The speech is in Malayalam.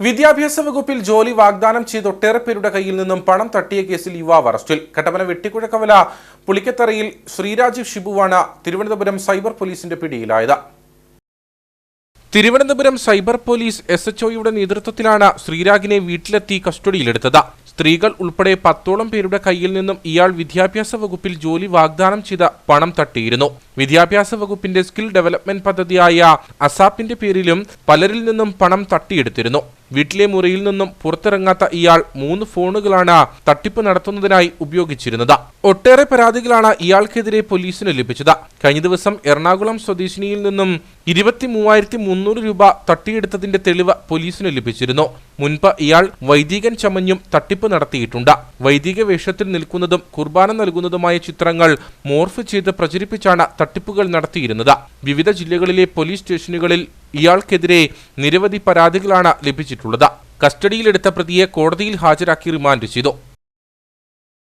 വിദ്യാഭ്യാസ വകുപ്പിൽ ജോലി വാഗ്ദാനം ചെയ്ത് ഒട്ടേറെ പേരുടെ കയ്യിൽ നിന്നും പണം തട്ടിയ കേസിൽ യുവാവ് അറസ്റ്റിൽ. കട്ടപ്പന വെട്ടിക്കുഴക്കവല പുളിക്കത്തറയിൽ ശ്രീരാജീവ് ഷിബുവാണ് തിരുവനന്തപുരം സൈബർ പോലീസിന്റെ പിടിയിലായത്. Thiruvananthapuram cyber police S H ഒയുടെ നേതൃത്വത്തിലാണ് ശ്രീരാഗിനെ വീട്ടിലെത്തി കസ്റ്റഡിയിലെടുത്തത്. സ്ത്രീകൾ ഉൾപ്പെടെ പത്തോളം പേരുടെ കയ്യിൽ നിന്നും ഇയാൾ വിദ്യാഭ്യാസ വകുപ്പിൽ ജോലി വാഗ്ദാനം ചെയ്ത പണം തട്ടിയിരുന്നു. വിദ്യാഭ്യാസ വകുപ്പിന്റെ സ്കിൽ ഡെവലപ്മെന്റ് പദ്ധതിയായ അസാപ്പിന്റെ പേരിലും പലരിൽ നിന്നും പണം തട്ടിയെടുത്തിരുന്നു. വീട്ടിലെ മുറിയിൽ നിന്നും പുറത്തിറങ്ങാത്ത ഇയാൾ മൂന്ന് ഫോണുകളാണ് തട്ടിപ്പ് നടത്തുന്നതിനായി ഉപയോഗിച്ചിരുന്നത്. ഒട്ടേറെ പരാതികളാണ് ഇയാൾക്കെതിരെ പോലീസിന് ലഭിച്ചത്. കഴിഞ്ഞ ദിവസം എറണാകുളം സ്വദേശിനിയിൽ നിന്നും ഇരുപത്തി മൂവായിരത്തി മുന്നൂറ് രൂപ തട്ടിയെടുത്തതിന്റെ തെളിവ് പോലീസിന് ലഭിച്ചിരുന്നു. മുൻപ് ഇയാൾ വൈദികൻ ചമഞ്ഞും തട്ടിപ്പ് നടത്തിയിട്ടുണ്ട്. വൈദിക വേഷത്തിൽ നിൽക്കുന്നതും കുർബാന നൽകുന്നതുമായ ചിത്രങ്ങൾ മോർഫ് ചെയ്ത് പ്രചരിപ്പിച്ചാണ് തട്ടിപ്പുകൾ നടത്തിയിരുന്നത്. വിവിധ ജില്ലകളിലെ പോലീസ് സ്റ്റേഷനുകളിൽ ഇയാൾക്കെതിരെ നിരവധി പരാതികളാണ് ലഭിച്ചിട്ടുള്ളത്. കസ്റ്റഡിയിലെടുത്ത പ്രതിയെ കോടതിയിൽ ഹാജരാക്കി റിമാൻഡ് ചെയ്തു.